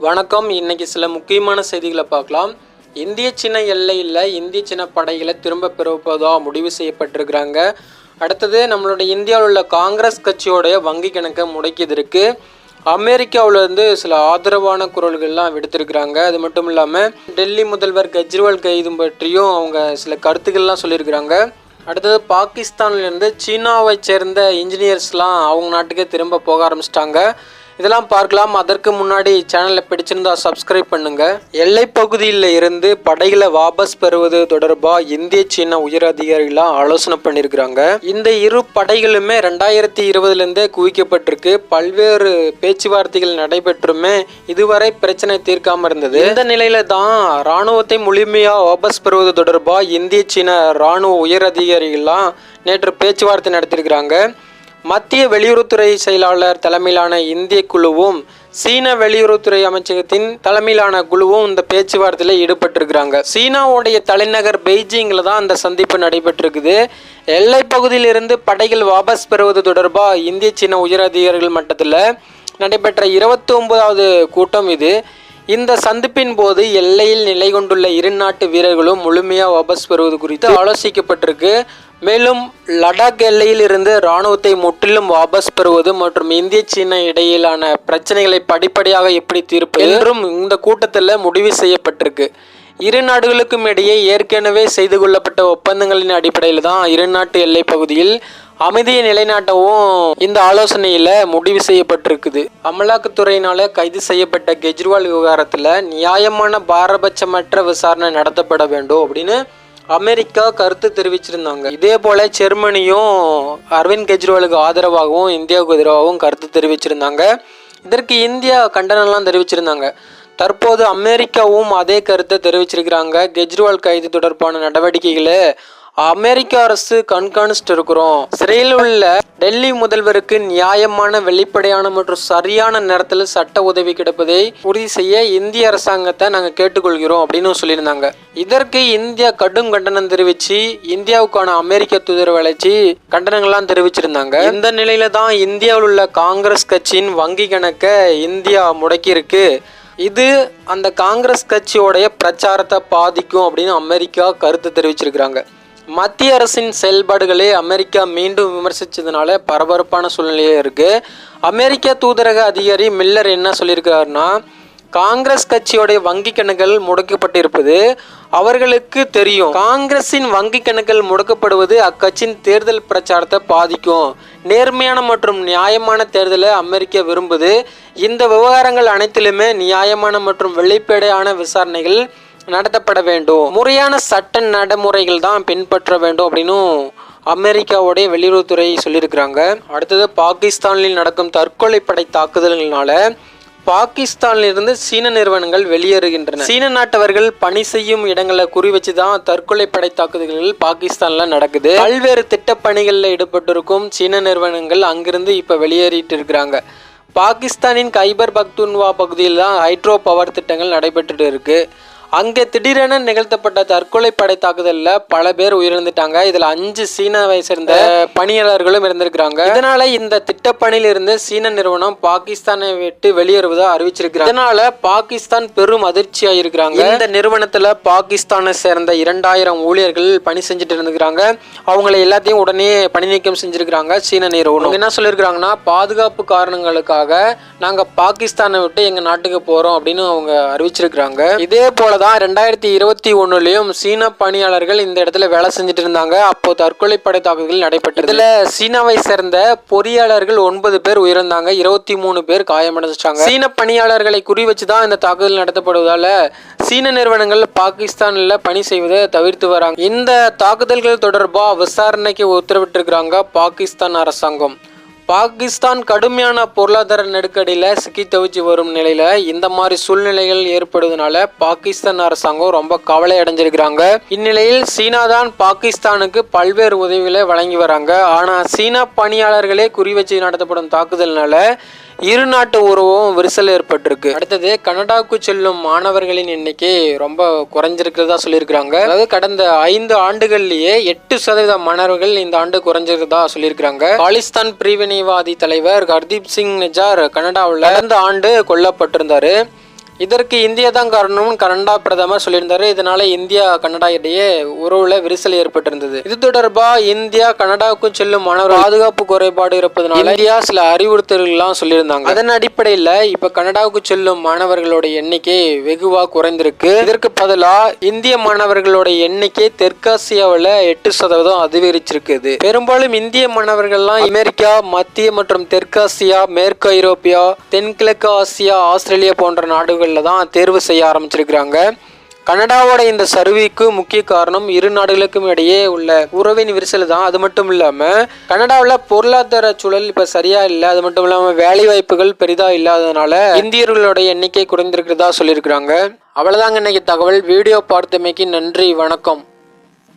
வணக்கம். இன்னைக்கு சில முக்கியமான செய்திகளை பார்க்கலாம். இந்திய சின்ன எல்லையில் இந்திய சின்ன படைகளை திரும்ப பெறுவதா முடிவு செய்யப்பட்டிருக்கிறாங்க. அடுத்தது நம்மளுடைய இந்தியாவில் உள்ள காங்கிரஸ் கட்சியோடைய வங்கி கணக்கை முடக்கியது இருக்குது அமெரிக்காவிலேருந்து சில ஆதரவான குரல்கள்லாம் விடுத்திருக்கிறாங்க. அது மட்டும் இல்லாமல் டெல்லி முதல்வர் கெஜ்ரிவால் கைது பற்றியும் அவங்க சில கருத்துக்கள்லாம் சொல்லியிருக்கிறாங்க. அடுத்தது பாகிஸ்தான்லேருந்து சீனாவை சேர்ந்த இன்ஜினியர்ஸ்லாம் அவங்க நாட்டுக்கே திரும்ப போக ஆரம்பிச்சிட்டாங்க. இதெல்லாம் பார்க்கலாம். அதற்கு முன்னாடி சேனலை பிடிச்சிருந்தா சப்ஸ்கிரைப் பண்ணுங்க. எல்லை பகுதியில் இருந்து படைகளை வாபஸ் பெறுவது தொடர்பாக இந்திய சீன உயர் அதிகாரிகளாம் ஆலோசனை பண்ணியிருக்கிறாங்க இந்த இரு படைகளுமே ரெண்டாயிரத்தி இருபதுலேருந்தே குவிக்கப்பட்டிருக்கு. பல்வேறு பேச்சுவார்த்தைகள் நடைபெற்றுமே இதுவரை பிரச்சனை தீர்க்காம இருந்தது. இந்த நிலையில தான் ராணுவத்தை முழுமையாக வாபஸ் பெறுவது தொடர்பாக இந்திய சீன ராணுவ உயர் அதிகாரிகள்லாம் நேற்று பேச்சுவார்த்தை நடத்தியிருக்கிறாங்க மத்திய வெளியுறவுத்துறை செயலாளர் தலைமையிலான இந்திய குழுவும் சீன வெளியுறவுத்துறை அமைச்சகத்தின் தலைமையிலான குழுவும் இந்த பேச்சுவார்த்தையில் ஈடுபட்டிருக்கிறாங்க. சீனாவுடைய தலைநகர் பெய்ஜிங்கில் தான் அந்த சந்திப்பு நடைபெற்றிருக்குது. எல்லை பகுதியிலிருந்து படைகள் வாபஸ் பெறுவது தொடர்பாக இந்திய சீன உயர் அதிகாரிகள் மட்டத்தில் நடைபெற்ற இருபத்தி ஒன்பதாவது கூட்டம் இது. இந்த சந்திப்பின் போது எல்லையில் நிலை கொண்டுள்ள இரு நாட்டு வீரர்களும் முழுமையாக வாபஸ் பெறுவது குறித்து ஆலோசிக்கப்பட்டிருக்கு. மேலும் லடாக் எல்லையில் இருந்து இராணுவத்தை முற்றிலும் வாபஸ் பெறுவது மற்றும் இந்திய சீன இடையிலான பிரச்சனைகளை படிப்படியாக எப்படி தீர்ப்பது என்றும் இந்த கூட்டத்தில் முடிவு செய்யப்பட்டிருக்கு. இரு நாடுகளுக்கும் இடையே ஏற்கனவே செய்து கொள்ளப்பட்ட ஒப்பந்தங்களின் அடிப்படையில் தான் இரு நாட்டு எல்லை பகுதியில் அமைதியை நிலைநாட்டவும் இந்த ஆலோசனையில் முடிவு செய்யப்பட்டிருக்குது. அமலாக்கத்துறையினால கைது செய்யப்பட்ட கெஜ்ரிவால் விவகாரத்தில் நியாயமான பாரபட்சமற்ற விசாரணை நடத்தப்பட வேண்டும் அப்படின்னு அமெரிக்கா கருத்து தெரிவிச்சிருந்தாங்க. இதே போல ஜெர்மனியும் அரவிந்த் கெஜ்ரிவாலுக்கு ஆதரவாகவும் இந்தியாவுக்கு எதிராகவும் கருத்து தெரிவிச்சிருந்தாங்க. இதற்கு இந்தியா கண்டனம்லாம் தெரிவிச்சிருந்தாங்க. தற்போது அமெரிக்காவும் அதே கருத்தை தெரிவிச்சிருக்கிறாங்க. கெஜ்ரிவால் கைது தொடர்பான நடவடிக்கைகளை அமெரிக்க அரசு கண்காணிச்சுட்டு இருக்கிறோம் சிறையில் உள்ள டெல்லி முதல்வருக்கு நியாயமான வெளிப்படையான மற்றும் சரியான நேரத்தில் சட்ட உதவி கிடைப்பதை உறுதி செய்ய இந்திய அரசாங்கத்தை நாங்கள் கேட்டுக்கொள்கிறோம் அப்படின்னு சொல்லியிருந்தாங்க. இதற்கு இந்தியா கடும் கண்டனம் தெரிவிச்சு இந்தியாவுக்கான அமெரிக்க தூதர் வளர்ச்சி கண்டனங்கள்லாம் தெரிவிச்சிருந்தாங்க. இந்த நிலையில தான் இந்தியாவில் உள்ள காங்கிரஸ் கட்சியின் வங்கி கணக்கை இந்தியா முடக்கியிருக்கு. இது அந்த காங்கிரஸ் கட்சியோடைய பிரச்சாரத்தை பாதிக்கும் அப்படின்னு அமெரிக்கா கருத்து தெரிவிச்சிருக்கிறாங்க. மத்திய அரசின் செயல்பாடுகளை அமெரிக்கா மீண்டும் விமர்சித்ததுனால பரபரப்பான சூழ்நிலையே இருக்கு. அமெரிக்க தூதரக அதிகாரி மில்லர் என்ன சொல்லியிருக்கிறாருன்னா காங்கிரஸ் கட்சியோடைய வங்கி கணக்குகள் முடக்கப்பட்டிருப்பது அவர்களுக்கு தெரியும். காங்கிரஸின் வங்கி கணக்குகள் முடக்கப்படுவது அக்கட்சியின் தேர்தல் பிரச்சாரத்தை பாதிக்கும். நேர்மையான மற்றும் நியாயமான தேர்தலை அமெரிக்கா விரும்புது. இந்த விவகாரங்கள் அனைத்திலுமே நியாயமான மற்றும் வெளிப்படையான விசாரணைகள் நடத்தப்பட வேண்டும். முறையான சட்ட நடைமுறைகள் தான் பின்பற்ற வேண்டும் அப்படின்னும் அமெரிக்காவுடைய வெளியுறவுத்துறை சொல்லியிருக்கிறாங்க. அடுத்தது பாகிஸ்தானில் நடக்கும் தற்கொலை படை தாக்குதல்களால பாகிஸ்தானிலிருந்து சீன நிறுவனங்கள் வெளியேறுகின்றன. சீன நாட்டவர்கள் பணி செய்யும் இடங்களை குறி வச்சு தான் தற்கொலை படை தாக்குதல்கள் பாகிஸ்தான்ல நடக்குது. பல்வேறு திட்டப்பணிகளில் ஈடுபட்டிருக்கும் சீன நிறுவனங்கள் அங்கிருந்து இப்போ வெளியேறிட்டு இருக்கிறாங்க. பாகிஸ்தானின் கைபர் பக்துன்வா பகுதியில் தான் ஹைட்ரோ பவர் திட்டங்கள் நடைபெற்றுட்டு இருக்கு. அங்கே திடீரென நிகழ்த்தப்பட்ட தற்கொலை படை தாக்குதலில் பல பேர் உயிரிழந்துட்டாங்க. இதில் அஞ்சு சீனாவை சேர்ந்த பணியாளர்களும் இருந்திருக்கிறாங்க. இதனால இந்த திட்டப்பணியிலிருந்து சீன நிறுவனம் பாகிஸ்தானை விட்டு வெளியேறுவதா அறிவிச்சிருக்கிறாங்க. இதனால பாகிஸ்தான் பெரும் அதிர்ச்சியா இருக்கிறாங்க. இந்த நிறுவனத்துல பாகிஸ்தானை சேர்ந்த இரண்டாயிரம் ஊழியர்கள் பணி செஞ்சுட்டு இருந்துக்கிறாங்க அவங்களை எல்லாத்தையும் உடனே பணி நீக்கம் செஞ்சிருக்கிறாங்க சீன நிறுவனம். என்ன சொல்லியிருக்கிறாங்கன்னா பாதுகாப்பு காரணங்களுக்காக நாங்க பாகிஸ்தானை விட்டு எங்க நாட்டுக்கு போறோம் அப்படின்னு அவங்க அறிவிச்சிருக்கிறாங்க. இதே தான் ரெண்டாயிரத்தி இருபத்தி ஒண்ணுலயும் சீன பணியாளர்கள் இந்த இடத்துல வேலை செஞ்சுட்டு இருந்தாங்க அப்போ தற்கொலை படை தாக்குதல் நடைபெற்றது. இதுல சீனாவை சேர்ந்த பொறியாளர்கள் ஒன்பது பேர் உயிரிழந்தாங்க. இருபத்தி மூணு பேர் காயமடைஞ்சிட்டாங்க. சீன பணியாளர்களை குறி வச்சு தான் இந்த தாக்குதல் நடத்தப்படுவதால சீன நிறுவனங்கள் பாகிஸ்தானில் பணி செய்வதை தவிர்த்து வராங்க. இந்த தாக்குதல்கள் தொடர்பாக விசாரணைக்கு உத்தரவிட்டிருக்கிறாங்க பாகிஸ்தான் அரசாங்கம். பாகிஸ்தான் கடுமையான பொருளாதார நெருக்கடியில் சிக்கி தவிச்சு வரும் நிலையில் இந்த மாதிரி சூழ்நிலைகள் ஏற்படுவதனால பாகிஸ்தான் அரசாங்கம் ரொம்ப கவலை அடைஞ்சிருக்கிறாங்க. இந்நிலையில் சீனா தான் பாகிஸ்தானுக்கு பல்வேறு உதவிகளை வழங்கி வராங்க. ஆனால் சீனா பணியாளர்களே குறி வச்சு நடத்தப்படும் தாக்குதல்னால இரு நாட்டு உறவும் விரிசல் ஏற்பட்டிருக்கு. அடுத்தது கனடாவுக்கு செல்லும் மாணவர்களின் எண்ணிக்கை ரொம்ப குறைஞ்சிருக்கிறதா சொல்லியிருக்கிறாங்க. அதாவது கடந்த ஐந்து ஆண்டுகள்லயே எட்டு சதவீத மாணவர்கள் இந்த ஆண்டு குறைஞ்சிருக்கிறதா சொல்லியிருக்கிறாங்க. பாலிஸ்தான் பிரிவினைவாதி தலைவர் ஹர்தீப் சிங் நிஜார் கனடாவில் கடந்த ஆண்டு கொல்லப்பட்டிருந்தாரு. இதற்கு இந்தியா தான் காரணம்னு கனடா பிரதமர் சொல்லியிருந்தாரு. இதனால இந்தியா கனடா இடையே உறவுல விரிசல் ஏற்பட்டிருந்தது. இது தொடர்பா இந்தியா கனடாவுக்கு செல்லும் மாணவர் பாதுகாப்பு குறைபாடு இருப்பதனால இந்தியா சில அறிவுறுத்தல்கள்லாம் சொல்லியிருந்தாங்க. அதன் அடிப்படையில் இப்ப கனடாவுக்கு செல்லும் மாணவர்களோட எண்ணிக்கை வெகுவா குறைந்திருக்கு. இதற்கு பதிலா இந்திய மாணவர்களோட எண்ணிக்கை தெற்காசியாவில் எட்டு சதவீதம் அதிகரிச்சிருக்குது. பெரும்பாலும் இந்திய மாணவர்கள்லாம் அமெரிக்கா மத்திய மற்றும் தெற்காசியா மேற்கு ஐரோப்பியா தென்கிழக்கு ஆசியா ஆஸ்திரேலியா போன்ற நாடுகளில் தான் தேர்வு செய்ய ஆரம்பிச்சிருக்கிறாங்க. கனடாவோட இந்த சர்வீக்கு முக்கிய காரணம் இரு நாடுகளுக்கும் இடையே உள்ள உறவின் விரிசல் தான். அது மட்டும் இல்லாமல் கனடாவில் பொருளாதார சூழல் இப்போ சரியா இல்லை. அது மட்டும் இல்லாமல் வேலை வாய்ப்புகள் பெரிதா இல்லாததுனால இந்தியர்களோட எண்ணிக்கை குறைந்திருக்கிறதா சொல்லியிருக்கிறாங்க. அவ்வளோதாங்க இன்னைக்கு தகவல். வீடியோ பார்த்தமைக்கு நன்றி வணக்கம்.